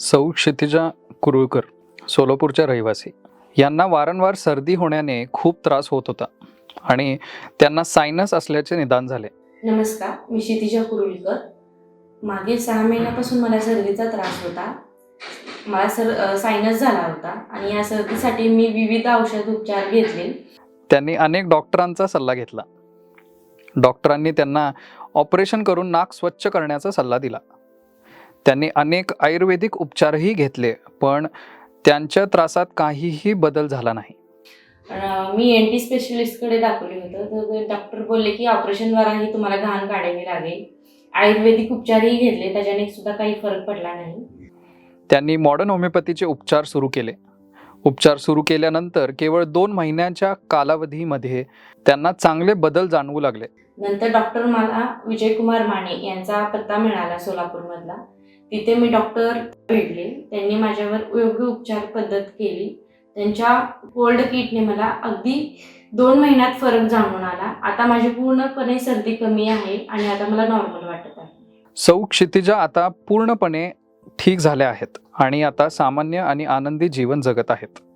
सौ क्षितिजा कुरुळकर सोलापूरच्या रहिवासी. यांना वारंवार सर्दी होण्याने खूप त्रास होत होता आणि त्यांना सायनस असल्याचे निदान झाले. नमस्कार मी क्षितिजा कुरुलकर मागील सहा महिन्यापासून मला सर्दीचा त्रास होता. मला सर सायनस झाला होता आणि या सर्दीसाठी मी विविध औषध उपचार घेतले. त्यांनी अनेक डॉक्टरांचा सल्ला घेतला. डॉक्टरांनी त्यांना ऑपरेशन करून नाक स्वच्छ करण्याचा सल्ला दिला. त्यांनी अनेक आयुर्वेदिक उपचारही घेतले पण त्यांच्या त्रासात काहीही बदल झाला नाही. मी एन टी स्पेशलिस्टकडे दाखवले होतं. तर डॉक्टर बोलले की ऑपरेशनद्वाराही तुम्हाला घाण काढावी लागेल. आयुर्वेदिक उपचारही घेतले त्याच्याने सुद्धा काही फरक पडला नाही. त्यांनी मॉडर्न होमिओपॅथीचे उपचार सुरू केले. उपचार सुरू केल्यानंतर केवळ दोन महिन्यांच्या कालावधीमध्ये त्यांना चांगले बदल जाणवू लागले. नंतर डॉक्टर मला विजयकुमार माने यांचा पत्ता मिळाला सोलापूरमधला. तिथे मी डॉक्टर भेटले. त्यांनी माझ्यावर योग्य उपचार पद्धत केली. त्यांच्या कोल्ड किटने मला अगदी दोन महिन्यात फरक जाणून आला. आता माझी पूर्णपणे सर्दी कमी आहे आणि आता मला नॉर्मल वाटत आहे. सौ क्षितिजा आता पूर्णपणे ठीक झाल्या आहेत आणि आता सामान्य आणि आनंदी जीवन जगत आहेत.